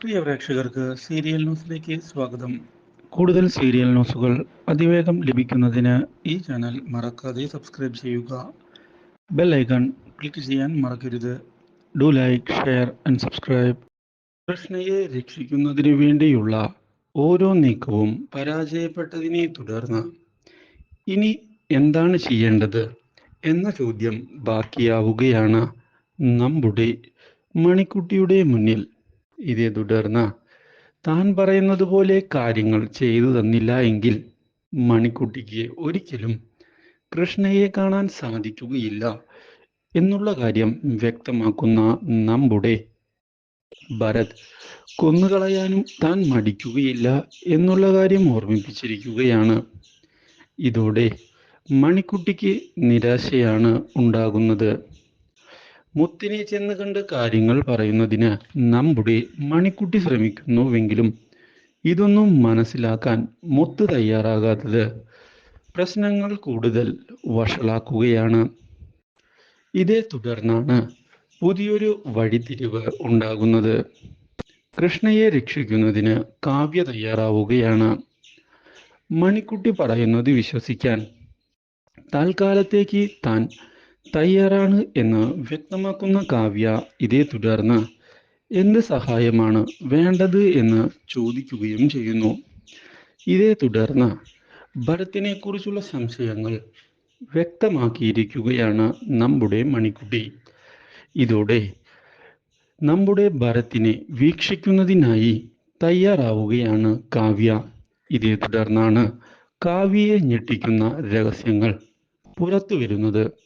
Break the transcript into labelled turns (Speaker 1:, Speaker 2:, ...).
Speaker 1: പ്രിയ പ്രേക്ഷകർക്ക് സീരിയൽ ന്യൂസിലേക്ക് സ്വാഗതം. കൂടുതൽ സീരിയൽ ന്യൂസുകൾ അതിവേഗം ലഭിക്കുന്നതിന് ഈ ചാനൽ മറക്കാതെ സബ്സ്ക്രൈബ് ചെയ്യുക. ബെൽ ഐക്കൺ ക്ലിക്ക് ചെയ്യാൻ മറക്കരുത്. Do like share and subscribe. കൃഷ്ണയെ രക്ഷിക്കുന്നതിന് വേണ്ടിയുള്ള ഓരോ നീക്കവും പരാജയപ്പെട്ടതിനെ തുടർന്ന് ഇനി എന്താണ് ചെയ്യേണ്ടത് എന്ന ചോദ്യം ബാക്കിയാവുകയാണ്. നമ്മുടെ മണിക്കുട്ടിയുടെ മുന്നിൽ ഇതേ തുടർന്ന് താൻ പറയുന്നത് പോലെ കാര്യങ്ങൾ ചെയ്തു തന്നില്ല എങ്കിൽ മണിക്കുട്ടിക്ക് ഒരിക്കലും കൃഷ്ണയെ കാണാൻ സാധിക്കുകയില്ല എന്നുള്ള കാര്യം വ്യക്തമാക്കുന്ന നമ്മുടെ ഭരത് കൊന്നുകളയാനും താൻ മടിക്കുകയില്ല എന്നുള്ള കാര്യം ഓർമ്മിപ്പിച്ചിരിക്കുകയാണ്. ഇതോടെ മണിക്കുട്ടിക്ക് നിരാശയാണ് ഉണ്ടാകുന്നത്. മുത്തിനെ ചെന്ന് കണ്ട് കാര്യങ്ങൾ പറയുന്നതിന് നമ്മുടെ മണിക്കുട്ടി ശ്രമിക്കുന്നുവെങ്കിലും ഇതൊന്നും മനസ്സിലാക്കാൻ മുത്ത് തയ്യാറാകാത്തത് പ്രശ്നങ്ങൾ കൂടുതൽ വഷളാക്കുകയാണ്. ഇതേ തുടർന്നാണ് പുതിയൊരു വഴിത്തിരിവ് ഉണ്ടാകുന്നത്. കൃഷ്ണയെ രക്ഷിക്കുന്നതിന് കാവ്യ തയ്യാറാവുകയാണ്. മണിക്കുട്ടി പറയുന്നത് വിശ്വസിക്കാൻ. തൽക്കാലത്തേക്ക് താൻ തയ്യാറാണ് എന്ന് വ്യക്തമാക്കുന്ന കാവ്യ ഇതേ തുടർന്ന് എന്ത് സഹായമാണ് വേണ്ടത് എന്ന് ചോദിക്കുകയും ചെയ്യുന്നു. ഇതേ തുടർന്ന് ഭരത്തിനെ കുറിച്ചുള്ള സംശയങ്ങൾ വ്യക്തമാക്കിയിരിക്കുകയാണ് നമ്മുടെ മണിക്കുട്ടി. ഇതോടെ നമ്മുടെ ഭരത്തിനെ വീക്ഷിക്കുന്നതിനായി തയ്യാറാവുകയാണ് കാവ്യ. ഇതേ തുടർന്നാണ് കാവ്യയെ ഞെട്ടിക്കുന്ന രഹസ്യങ്ങൾ പുറത്തു വരുന്നത്